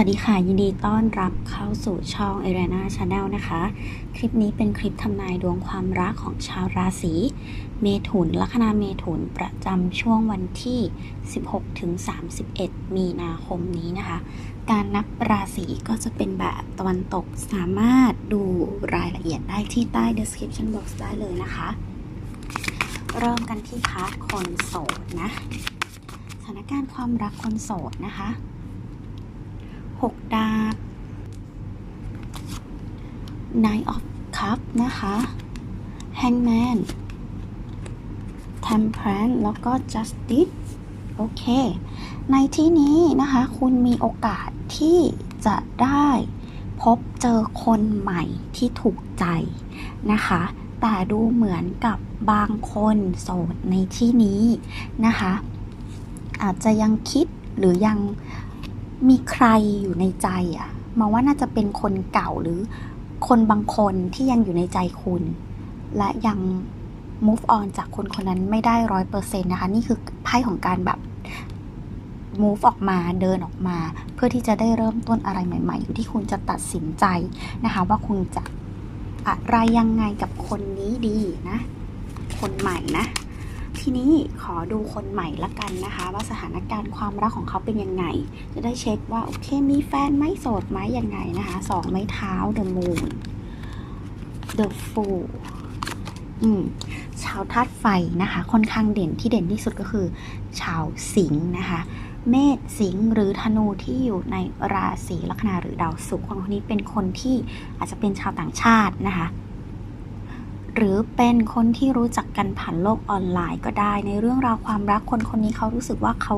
วัสดีค่ะ ยินดีต้อนรับเข้าสู่ช่อง a r e n a Channel นะคะ คลิปนี้เป็นคลิปทำนายดวงความรักของชาวราศีเมถุนลัคนาเมถุนประจำช่วงวันที่ 16ถึง31 มีนาคมนี้นะคะ การนับราศีก็จะเป็นแบบตะวันตกสามารถดูรายละเอียดได้ที่ใต้ description box ได้เลยนะคะ เริ่มกันที่พาร์ทคนโสดนะสถานการณ์ความรักคนโสดนะคะ หกดาบ Nine of Cup นะคะ Hangman Temperance แล้วก็ Justice โอเค ในที่นี้นะคะ คุณมีโอกาสที่จะได้พบเจอคนใหม่ที่ถูกใจนะคะ แต่ดูเหมือนกับบางคนโสดในที่นี้นะคะ อาจจะยังคิดหรือยัง มีใครอยู่ในใจอะมองว่าน่าจะเป็นคนเก่าหรือคนบางคนที่ยังอยู่ในใจคุณ และยัง move on จากคนคนนั้นไม่ได้ร้อยเปอร์เซ็นต์นะคะ นี่คือไพ่ของการแบบ move ออกมาเดินออกมา เพื่อที่จะได้เริ่มต้นอะไรใหม่ ๆ อยู่ที่คุณจะตัดสินใจนะคะ ว่าคุณจะอะไรยังไงกับคนนี้ดีนะ คนใหม่นะ ทีนี้ขอดูคนใหม่ละกันนะคะ ว่าสถานการณ์ความรักของเขาเป็นยังไง จะได้เช็คว่าโอเคมีแฟนไหมโสดไหมยังไงนะคะสองไม้เท้า the moon the fool อืมชาวธาตุไฟนะคะ ค่อนข้างเด่นที่เด่นที่สุดก็คือ ชาวสิงห์นะคะเมษสิงห์หรือธนูที่อยู่ในราศีลัคนาหรือดาวศุกร์คนคนนี้เป็นคนที่อาจจะเป็นชาวต่างชาตินะคะ หรือเป็นคนที่รู้จักกันผ่านโลกออนไลน์ก็ได้ ในเรื่องราวความรักคนคนนี้เขารู้สึกว่าเขา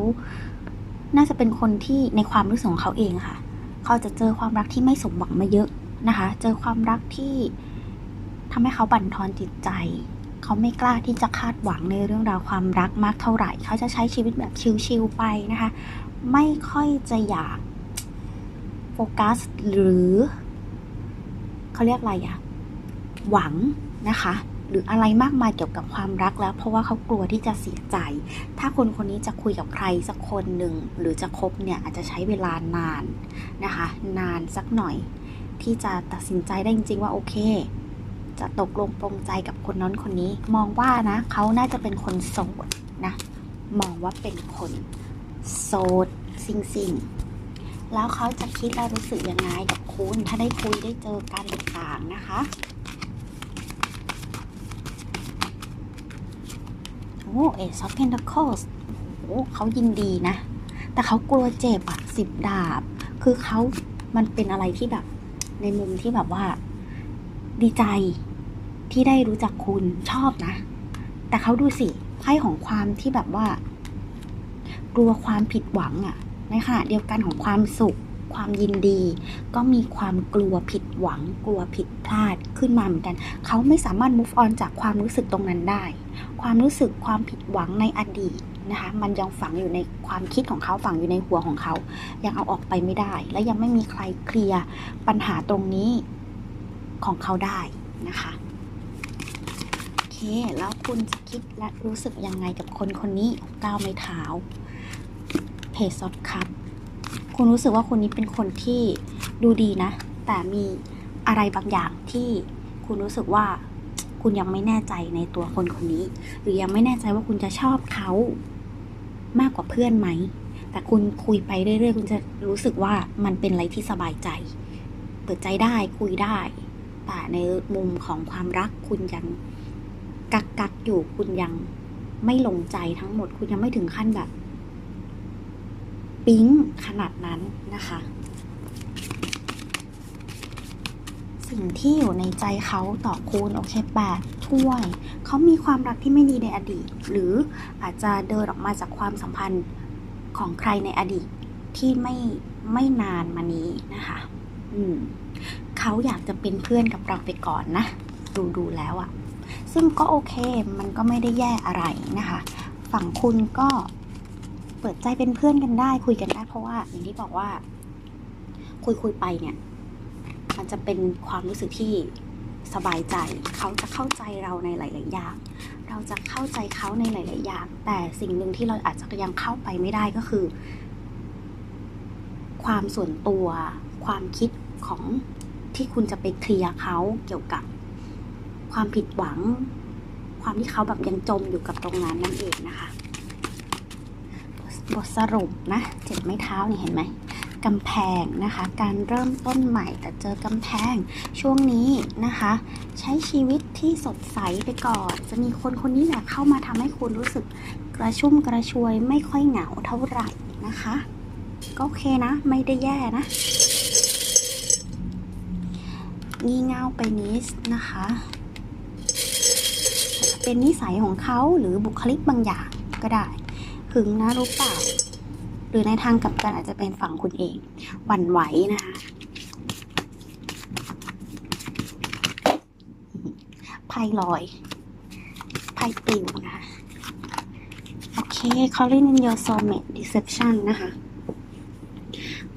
น่าจะเป็นคนที่ในความรู้สึกของเขาเองค่ะ เขาจะเจอความรักที่ไม่สมหวังมาเยอะนะคะ เจอความรักที่ทำให้เขาบั่นทอนจิตใจ เขาไม่กล้าที่จะคาดหวังในเรื่องราวความรักมากเท่าไหร่ เขาจะใช้ชีวิตแบบชิลๆไปนะคะ ไม่ค่อยจะอยากโฟกัสหรือ เขาเรียกอะไรอะหวัง นะคะ หรืออะไรมากมายเกี่ยวกับความรักแล้ว เพราะว่าเขากลัวที่จะเสียใจ ถ้าคนคนนี้จะคุยกับใครสักคนหนึ่งหรือจะคบเนี่ยอาจจะใช้เวลานานนะคะ นานสักหน่อย ที่จะตัดสินใจได้จริงๆว่าโอเค จะตกลงปรงใจกับคนนั้นคนนี้ มองว่านะเขาน่าจะเป็นคนโสดนะมองว่าเป็นคนโสดซิงซิงๆแล้วเขาจะคิดและรู้สึกยังไงกับคุณ ถ้าได้คุยได้เจอกันต่างๆนะคะ โอ้เอซอฟเพนท c ค e s โอ้เขายินดีนะ แต่เขากลัวเจ็บอะสิบดาบ คือเขามันเป็นอะไรที่แบบในมุมที่แบบว่า ดีใจที่ได้รู้จักคุณชอบนะ แต่เขาดูสิไพ่ของความที่แบบว่า กลัวความผิดหวังอะในขณะเดียวกันของความสุขความยินดี ก็มีความกลัวผิดหวัง กลัวผิดพลาดขึ้นมาเหมือนกัน เขาไม่สามารถ move on จากความรู้สึกตรงนั้นได้ ความรู้สึกความผิดหวังในอดีตนะคะมันยังฝังอยู่ในความคิดของเขาฝังอยู่ในหัวของเขา ยังเอาออกไปไม่ได้ และยังไม่มีใครเคลียร์ปัญหาตรงนี้ของเขาได้นะคะโอเคแล้วคุณจะคิดและรู้สึกยังไงกับคนคนนี้ก้าวไม้เท้าเพจซอฟคัพคุณรู้สึกว่าคนนี้เป็นคนที่ดูดีนะ แต่มีอะไรบางอย่างที่คุณรู้สึกว่า คุณยังไม่แน่ใจในตัวคนคนนี้ หรือยังไม่แน่ใจว่าคุณจะชอบเขามากกว่าเพื่อนไหม แต่คุณคุยไปเรื่อยๆ คุณจะรู้สึกว่ามันเป็นอะไรที่สบายใจ เปิดใจได้คุยได้ แต่ในมุมของความรักคุณยังกักกักอยู่คุณยังไม่ลงใจทั้งหมด คุณยังไม่ถึงขั้นแบบ ปิ๊งขนาดนั้นนะคะ สิ่งที่อยู่ในใจเขาต่อคุณโอเคแปดถ้วย เขามีความรักที่ไม่ดีในอดีต หรืออาจจะเดินออกมาจากความสัมพันธ์ของใครในอดีตที่ไม่ไม่นานมานี้นะคะ อืมเขาอยากจะเป็นเพื่อนกับเราไปก่อนนะ ดูดูแล้วอะซึ่งก็โอเคมันก็ไม่ได้แย่อะไรนะคะ ฝั่งคุณก็เปิดใจเป็นเพื่อนกันได้คุยกันได้เพราะว่าอย่างที่บอกว่า คุยคุยไปเนี่ย มันจะเป็นความรู้สึกที่สบายใจ เขาจะเข้าใจเราในหลาย ๆ อย่าง เราจะเข้าใจเขาในหลาย ๆ อย่าง แต่สิ่งหนึ่งที่เราอาจจะยังเข้าไปไม่ได้ก็คือ ความส่วนตัว ความคิดของที่คุณจะไปเคลียร์เขาเกี่ยวกับความผิดหวัง ความที่เขาแบบยังจมอยู่กับตรงนั้นนั่นเองนะคะ บทสรุปนะ เจ็ดไม้เท้านี่เห็นไหม กำแพงนะคะ การเริ่มต้นใหม่แต่เจอกำแพงช่วงนี้นะคะ ใช้ชีวิตที่สดใสไปก่อน จะมีคนคนนี้แหละเข้ามาทำให้คุณรู้สึกกระชุ่มกระชวยไม่ค่อยเหงาเท่าไหร่นะคะ ก็โอเคนะ ไม่ได้แย่นะงี่เง่าไปนิดนะคะอาจจะเป็นนิสัยของเขาหรือบุคลิกบางอย่างก็ได้หึงนะรู้เปล่า หรือในทางกลับกันอาจจะเป็นฝั่งคุณเองหวั่นไหวนะคะไพ่ลอยไพ่ปิวนะคะโอเค calling in your soulmate deception นะคะ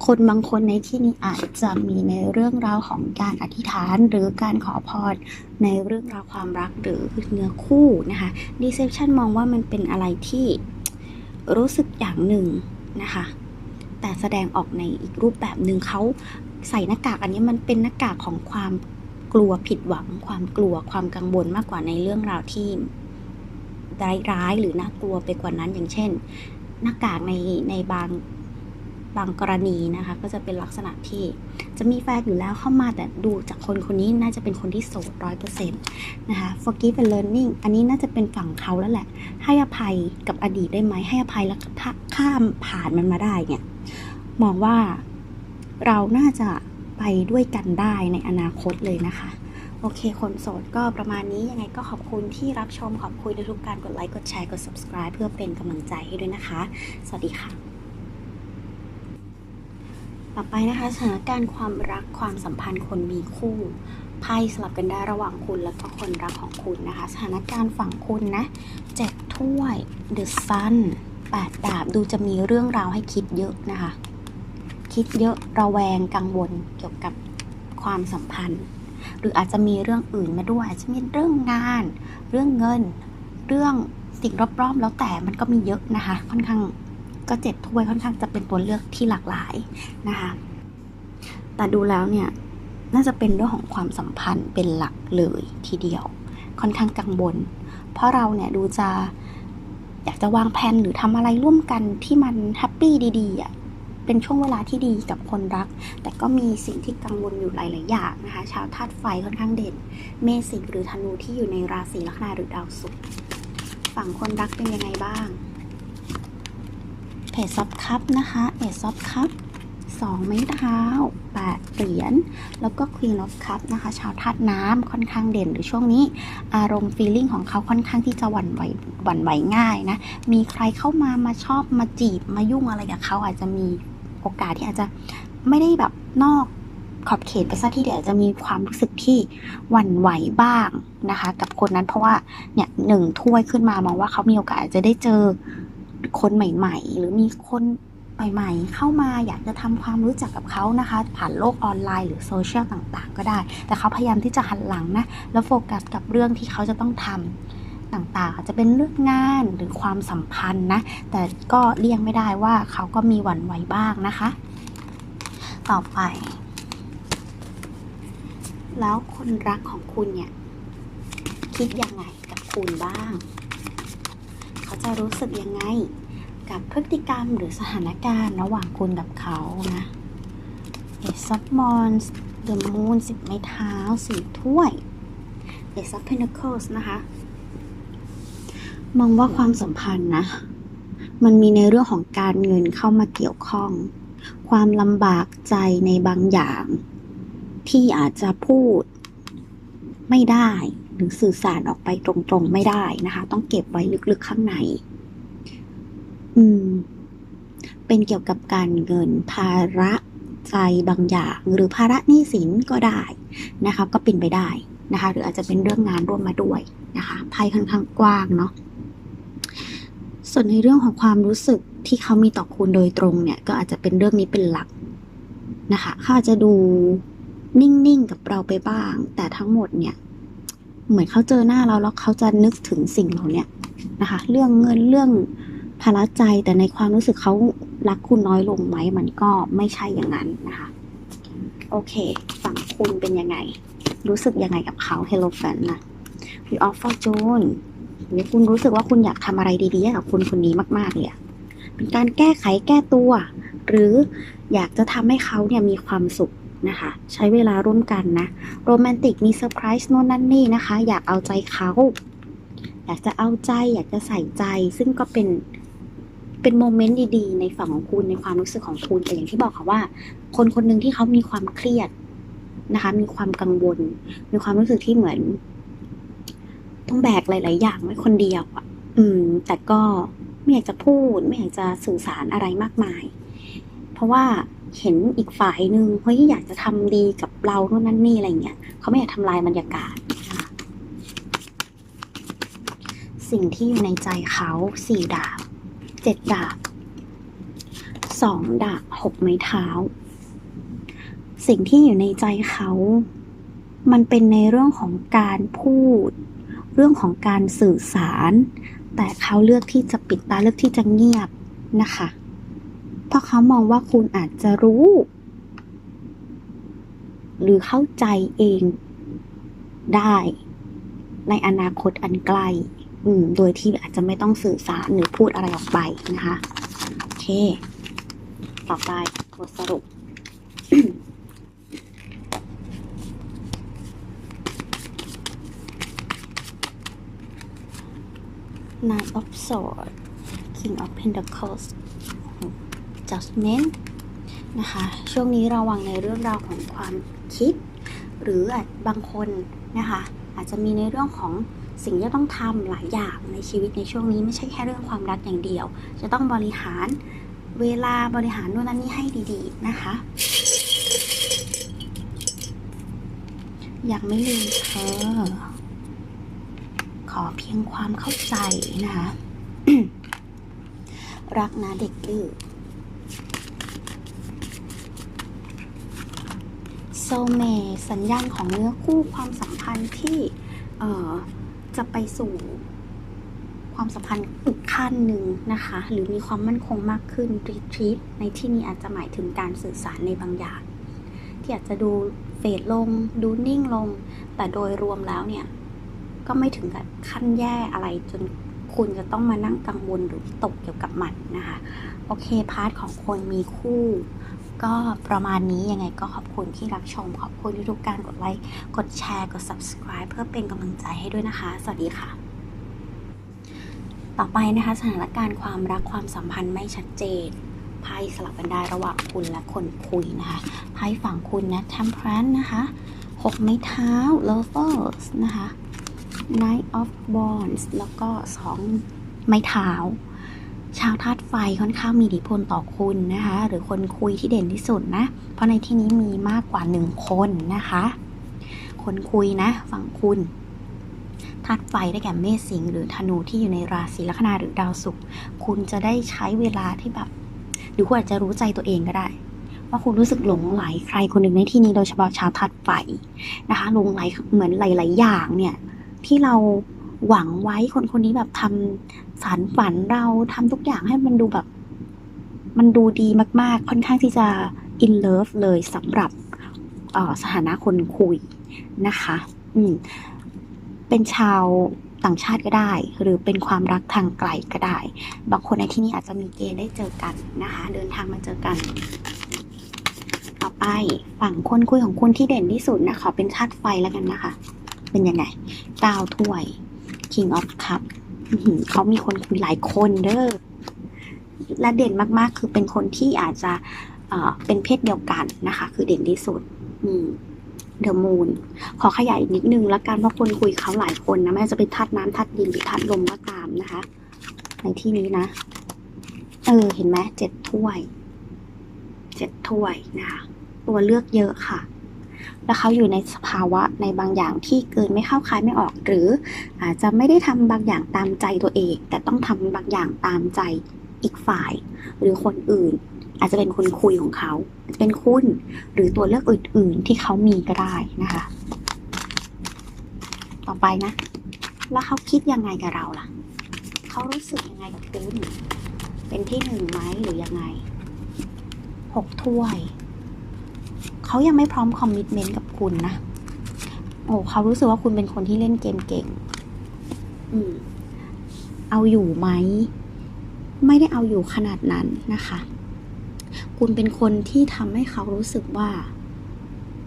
คนบางคนในที่นี้อาจจะมีในเรื่องราวของการอธิษฐานหรือการขอพรในเรื่องราวความรักหรือเนื้อคู่นะคะ deception มองว่ามันเป็นอะไรที่รู้สึกอย่างหนึ่ง นะคะ แต่แสดงออกในอีกรูปแบบหนึ่งเขาใส่หน้ากากอันนี้มันเป็นหน้ากากของความกลัวผิดหวัง ความกลัวความกังวลมากกว่าในเรื่องราวที่ร้ายๆหรือน่ากลัวไปกว่านั้นอย่างเช่น หน้ากากในในบาง บางกรณีนะคะก็จะเป็นลักษณะที่จะมีแฟนอยู่แล้วเข้ามาแต่ดูจากคนคนนี้น่าจะเป็นคนที่โสดร้อยเปอร์เซ็นต์นะคะ forgive and learning อันนี้น่าจะเป็นฝั่งเขาแล้วแหละ ให้อภัยกับอดีตได้ไหมให้อภัยแล้วข้ามผ่านมันมาได้เนี่ยมองว่าเราน่าจะไปด้วยกันได้ในอนาคตเลยนะคะโอเค คนโสดก็ประมาณนี้ยังไงก็ขอบคุณที่รับชมขอบคุณในทุกการกดไลค์ กดแชร์ กด subscribe เพื่อเป็นกำลังใจให้ด้วยนะคะ สวัสดีค่ะ ต่อไปนะคะสถานการณ์ความรักความสัมพันธ์คนมีคู่ไพ่สลับกันได้ระหว่างคุณแล้วก็คนรักของคุณนะคะ สถานการณ์ฝั่งคุณนะเจ็ดถ้วย The Sun แปดดาบดูจะมีเรื่องราวให้คิดเยอะนะคะ คิดเยอะระแวงกังวลเกี่ยวกับความสัมพันธ์ หรืออาจจะมีเรื่องอื่นมาด้วยอาจจะมีเรื่องงาน เรื่องเงิน เรื่องสิ่งรอบๆแล้วแต่มันก็มีเยอะนะคะ ค่อนข้าง ก็เจ็ดถ้วยค่อนข้างจะเป็นตัวเลือกที่หลากหลายนะคะ แต่ดูแล้วเนี่ยน่าจะเป็นเรื่องของความสัมพันธ์เป็นหลักเลยทีเดียว ค่อนข้างกังวลเพราะเราเนี่ยดูจะอยากจะวางแผนหรือทำอะไรร่วมกันที่มันแฮปปี้ดีๆอะเป็นช่วงเวลาที่ดีกับคนรัก แต่ก็มีสิ่งที่กังวลอยู่หลาย ๆ อย่างนะคะ ชาวธาตุไฟค่อนข้างเด่น เมษสิงห์หรือธนูที่อยู่ในราศีลัคนาหรือดาวศุกร์ฝั่งคนรักเป็นยังไงบ้าง เพจซับคัพนะคะเอซอบคัพสองไม้เท้าแปดเหรียญ แล้วก็ควีนอ f คัพนะคะ ชาวธาตุน้ำค่อนข้างเด่นหรือช่วงนี้ อารมณ์ฟีลิ่งของเขาค่อนข้างที่จะหวั่นไหวหวั่นไหวง่ายนะ มีใครเข้ามามาชอบมาจีบมายุ่งอะไรกับเขาอาจจะมีโอกาสที่อาจจะไม่ได้แบบนอกขอบเขตไปซะที่เดียวจะมีความรู้สึกที่หวั่นไหวบ้างนะคะ กับคนนั้นเพราะว่าเนี่ยหนึ่งถ้วยขึ้นมามองว่าเขามีโอกาสจจะได้เจอ คนใหม่ ๆ หรือมีคนใหม่ ๆ เข้ามาอยากจะทำความรู้จักกับเขานะคะ ผ่านโลกออนไลน์หรือโซเชียลต่างๆ ก็ได้ แต่เขาพยายามที่จะหันหลังนะ แล้วโฟกัสกับเรื่องที่เขาจะต้องทำต่างๆอาจจะเป็นเรื่องงานหรือความสัมพันธ์นะ แต่ก็เลี่ยงไม่ได้ว่าเขาก็มีหวั่นไหวบ้างนะคะ ต่อไป แล้วคนรักของคุณเนี่ย คิดยังไงกับคุณบ้าง จะรู้สึกยังไง กับพฤติกรรมหรือสถานการณ์ระหว่างคุณกับเขานะ Ace of Wands The Moon สิบไม้เท้าสี่ถ้วย Ace of Pentacles นะคะ มองว่าความสัมพันธ์นะ มันมีในเรื่องของการเงินเข้ามาเกี่ยวข้อง ความลำบากใจในบางอย่าง ที่อาจจะพูดไม่ได้ หรือสื่อสารออกไปตรงๆไม่ได้นะคะ ต้องเก็บไว้ลึกๆข้างใน อืม เป็นเกี่ยวกับการเงินภาระใจบางอย่าง หรือภาระหนี้สินก็ได้นะคะ ก็เป็นไปได้นะคะ หรืออาจจะเป็นเรื่องงานร่วมมาด้วยนะคะไพ่ค่อนข้างกว้างเนาะส่วนในเรื่องของความรู้สึกที่เขามีต่อคุณโดยตรงเนี่ย ก็อาจจะเป็นเรื่องนี้เป็นหลักนะคะเขาอาจจะดูนิ่งๆกับเราไปบ้าง แต่ทั้งหมดเนี่ย เหมือนเขาเจอหน้าเราแล้วเขาจะนึกถึงสิ่งเหล่าเนี้ยนะคะ เรื่องเงินเรื่องภาระใจแต่ในความรู้สึกเขารักคุณน้อยลงไหมมันก็ไม่ใช่อย่างนั้นนะคะ โอเค ฝั่งคุณเป็นยังไง รู้สึกยังไงกับเขา Hello Fan นะ You of Fortune หรือคุณรู้สึกว่าคุณอยากทำอะไรดีๆกับคุณคนนี้มาก ๆ เลยเป็นการแก้ไขแก้ตัว หรืออยากจะทำให้เขาเนี่ยมีความสุข นะคะ ใช้เวลาร่วมกันนะ โรแมนติกมีเซอร์ไพรส์โน่นนั่นนี่นะคะ อยากเอาใจเขา อยากจะเอาใจอยากจะใส่ใจ ซึ่งก็เป็นเป็นโมเมนต์ดีๆ ในฝั่งของคุณในความรู้สึกของคุณแต่อย่างที่บอกค่ะว่า คนคนหนึ่งที่เขามีความเครียดนะคะ มีความกังวล มีความรู้สึกที่เหมือน ต้องแบกหลาย ๆ อย่างไว้คนเดียวอะ อืม แต่ก็ไม่อยากจะพูด ไม่อยากจะสื่อสารอะไรมากมาย เพราะว่า เห็นอีกฝ่ายหนึ่งเฮ้ยอยากจะทำดีกับเราโน่นนั่นนี่อะไรเงี้ยเขาไม่อยากทำลายบรรยากาศ สิ่งที่อยู่ในใจเขาสี่ดาบเจ็ดดาบสองดาบหกไม้เท้า สิ่งที่อยู่ในใจเขา มันเป็นในเรื่องของการพูด เรื่องของการสื่อสาร แต่เขาเลือกที่จะปิดตาเลือกที่จะเงียบนะคะ เพราะเขามองว่าคุณอาจจะรู้ หรือเข้าใจเองได้ ในอนาคตอันใกล้อืม โดยที่อาจจะไม่ต้องสื่อสารหรือพูดอะไรออกไปนะคะ โอเค ต่อไปบทสรุป Nine of Swords King of Pentacles Judgment นะคะ ช่วงนี้ระวังในเรื่องราวของความคิด หรือบางคนนะคะ อาจจะมีในเรื่องของสิ่งที่ต้องทำหลายอย่างในชีวิตในช่วงนี้ไม่ใช่แค่เรื่องความรักอย่างเดียว จะต้องบริหารเวลาบริหารโน่นนั่นนี่ให้ดีๆนะคะอยากไม่ลืมเธอ ขอเพียงความเข้าใจนะคะ รักนะเด็กดื้อ ซเมสัญญาณของเนื้อคู่ความสัมพันธ์ที่จะไปสู่ความสัมพันธ์อีกขั้นหนึ่งนะคะ หรือมีความมั่นคงมากขึ้นรีทรีตในที่นี้อาจจะหมายถึงการสื่อสารในบางอย่าง ที่อาจจะดูเฟดลง ดูนิ่งลง แต่โดยรวมแล้วเนี่ย ก็ไม่ถึงกับขั้นแย่อะไรจนคุณจะต้องมานั่งกังวลหรือตกเกี่ยวกับมันนะคะ โอเค พาร์ทของคนมีคู่ ก็ประมาณนี้ยังไงก็ขอบคุณที่รับชม ขอบคุณทุกการกดไลค์ กดแชร์ กด subscribe เพื่อเป็นกำลังใจให้ด้วยนะคะ สวัสดีค่ะ ต่อไปนะคะสถานการณ์ความรักความสัมพันธ์ไม่ชัดเจนไพ่สลับกันได้ระหว่างคุณและคนคุยนะคะไพ่ฝั่งคุณนะ temperance นะคะหกไม้เท้า lovers นะคะ Knight of Wands แล้วก็สองไม้เท้า ชาวธาตุ ไฟค่อนข้างมีอิทธิพลต่อคุณนะคะ หรือคนคุยที่เด่นที่สุดนะ เพราะในที่นี้มีมากกว่าหนึ่งคนนะคะ คนคุยนะฝั่งคุณธาตุไฟได้แก่เมษสิงห์หรือธนูที่อยู่ในราศีลัคนาหรือดาวศุกร์คุณจะได้ใช้เวลาที่แบบหรือคุณอาจจะรู้ใจตัวเองก็ได้ ว่าคุณรู้สึกหลงไหลใครคนหนึ่งในที่นี้โดยเฉพาะชาวธาตุไฟนะคะหลงไหลเหมือนหลาย ๆ อย่างเนี่ยที่เราหวังไว้คนคนนี้แบบทำ สารฝันเราทำทุกอย่างให้มันดูแบบ มันดูดีมาก ๆ ค่อนข้างที่จะ in love เลยสำหรับออสถานะคนคุยนะคะ อืม เป็นชาวต่างชาติก็ได้ หรือเป็นความรักทางไกลก็ได้ บางคนในที่นี้อาจจะมีเกณฑ์ได้เจอกันนะคะ เดินทางมาเจอกัน ต่อไปฝั่งคนคุยของคุณที่เด่นที่สุดนะขอเป็นธาตุไฟแล้วกันนะคะ เป็นยังไงเก้าถ้วย King of Cup อื้อหือ เขามีคนคุยหลายคนเด้อและเด่นมากๆ คือเป็นคนที่อาจจะเป็นเพศเดียวกันนะคะ คือเด่นที่สุด อืมเดอะมูนขอขยายอีกนิดนึงแล้วกันว่าะคนคุยเขาหลายคนนะไม่ว่าจะเป็นธาตุน้ำธาตุดินหรือธาตุลมก็ตามนะคะ ในที่นี้นะ เออ เห็นไหมเจ็ดถ้วย เจ็ดถ้วยนะคะ ตัวเลือกเยอะค่ะ แล้วเขาอยู่ในสภาวะในบางอย่างที่เกินไม่เข้าคายไม่ออก หรืออาจจะไม่ได้ทำบางอย่างตามใจตัวเอง แต่ต้องทำบางอย่างตามใจอีกฝ่าย หรือคนอื่น อาจจะเป็นคนคุยของเขาจะเป็นคุณหรือตัวเลือกอื่น ๆ ที่เขามีก็ได้นะคะ ต่อไปนะ แล้วเขาคิดยังไงกับเราล่ะเขารู้สึกยังไงกับคุณเป็นที่หนึ่งไหมหรือยังไงหกถ้วย เขายังไม่พร้อมคอมมิชเมนต์กับคุณนะ โอ้เขารู้สึกว่าคุณเป็นคนที่เล่นเกมเก่ง อืม เอาอยู่ไหม ไม่ได้เอาอยู่ขนาดนั้นนะคะ คุณเป็นคนที่ทำให้เขารู้สึกว่า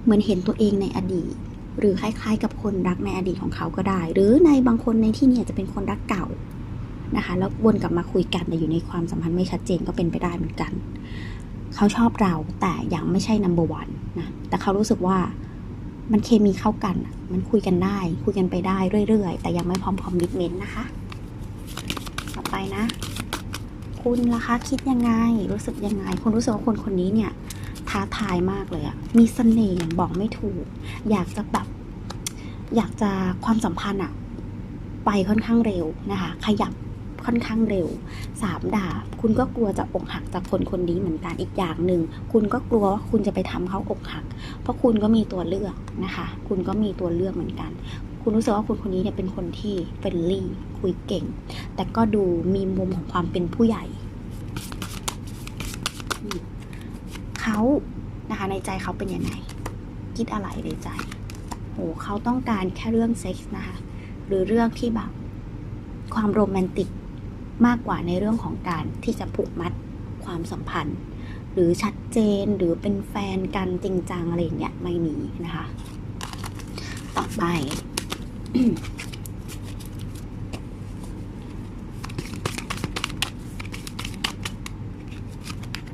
เหมือนเห็นตัวเองในอดีต หรือคล้ายๆ กับคนรักในอดีตของเขาก็ได้ หรือในบางคนในที่นี้อาจจะเป็นคนรักเก่านะคะ แล้ววนกลับมาคุยกันแต่อยู่ในความสัมพันธ์ไม่ชัดเจนก็เป็นไปได้เหมือนกัน เขาชอบเราแต่ยังไม่ใช่ number one แต่เขารู้สึกว่ามันเคมีเข้ากัน มันคุยกันได้ คุยกันไปได้เรื่อยๆ แต่ยังไม่พร้อมคอมมิชเมนต์นะคะ ต่อไปนะ คุณล่ะคะคิดยังไง รู้สึกยังไง คุณรู้สึกว่าคนคนนี้เนี่ย ท้าทายมากเลยอะมีเสน่ห์อย่างบอกไม่ถูก อยากจะแบบอยากจะความสัมพันธ์อะไปค่อนข้างเร็วนะคะ ขยับ ค่อนข้างเร็วสามดาบ คุณก็กลัวจะอกหักจากคนคนนี้เหมือนกันอีกอย่างหนึ่ง คุณก็กลัวว่าคุณจะไปทำเขาอกหัก เพราะคุณก็มีตัวเลือกนะคะ คุณก็มีตัวเลือกเหมือนกัน คุณรู้สึกว่าคุณคนนี้เนี่ยเป็นคนที่เฟรนลี่คุยเก่ง แต่ก็ดูมีมุมของความเป็นผู้ใหญ่ เขานะคะในใจเขาเป็นยังไง คิดอะไรในใจโหเขาต้องการแค่เรื่องเซ็กส์นะคะ หรือเรื่องที่แบบความโรแมนติก มากกว่าในเรื่องของการที่จะผูกมัดความสัมพันธ์ หรือชัดเจนหรือเป็นแฟนกันจริงจังอะไรอย่างเงี้ยไม่มีนะคะ ต่อไป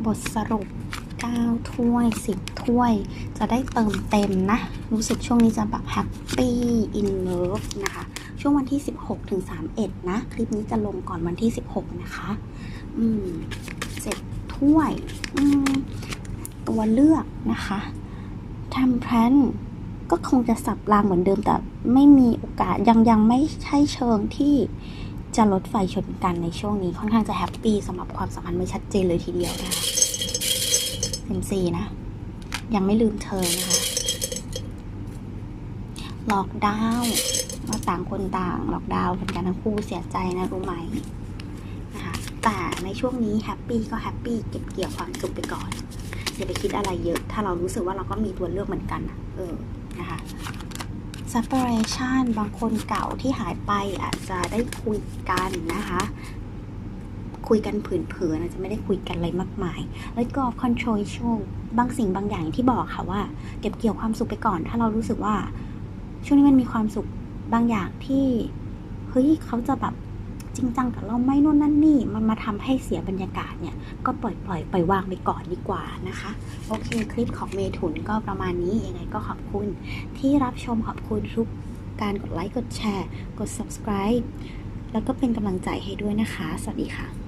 บทสรุป 9 ถ้วย 10 ถ้วย จะได้เติมเต็มนะ รู้สึกช่วงนี้จะแบบแฮปปี้อินเลิฟนะคะ ช่วงวันที่ 16ถึง31 นะ คลิปนี้จะลงก่อนวันที่ 16 นะคะ อืมเจ็ดถ้วย อืม ตัวเลือกนะคะทำแพลนก็คงจะสับรางเหมือนเดิมแต่ไม่มีโอกาสยังยังไม่ใช่เชิงที่จะลดไฟชนกันในช่วงนี้ค่อนข้างจะแฮปปี้สำหรับความสัมพันธ์ไม่ชัดเจนเลยทีเดียวนะคะ เซมซีนะ ยังไม่ลืมเธอนะคะหลอกดาวน์ว่าต่างคนต่างหลอกดาวน์เป็นกันทั้งคู่เสียใจนะรู้ไหมนะคะแต่ในช่วงนี้แฮปปี้ก็แฮปปี้เก็บเกี่ยวความสุขไปก่อนอย่าไปคิดอะไรเยอะ ถ้าเรารู้สึกว่าเราก็มีตัวเลือกเหมือนกันเออนะคะ separation บางคนเก่าที่หายไปอาจจะได้คุยกันนะคะ คุยกันผืนๆอาจจะไม่ได้คุยกันอะไรมากมาย แล้วก็ control issue บางสิ่งบางอย่างที่บอกค่ะว่า เก็บเกี่ยวความสุขไปก่อน ถ้าเรารู้สึกว่า ช่วงนี้มันมีความสุขบางอย่างที่เฮ้ยเขาจะแบบจริงจังกับเราไม่นู่นนั่นนี่ มันมาทำให้เสียบรรยากาศเนี่ย ก็ปล่อยปล่อยปล่อยวางไปก่อนดีกว่านะคะ โอเค คลิปของเมถุนก็ประมาณนี้ ยังไงก็ขอบคุณ ที่รับชมขอบคุณทุกการกดไลค์ กดแชร์ กด subscribe แล้วก็เป็นกำลังใจให้ด้วยนะคะ สวัสดีค่ะ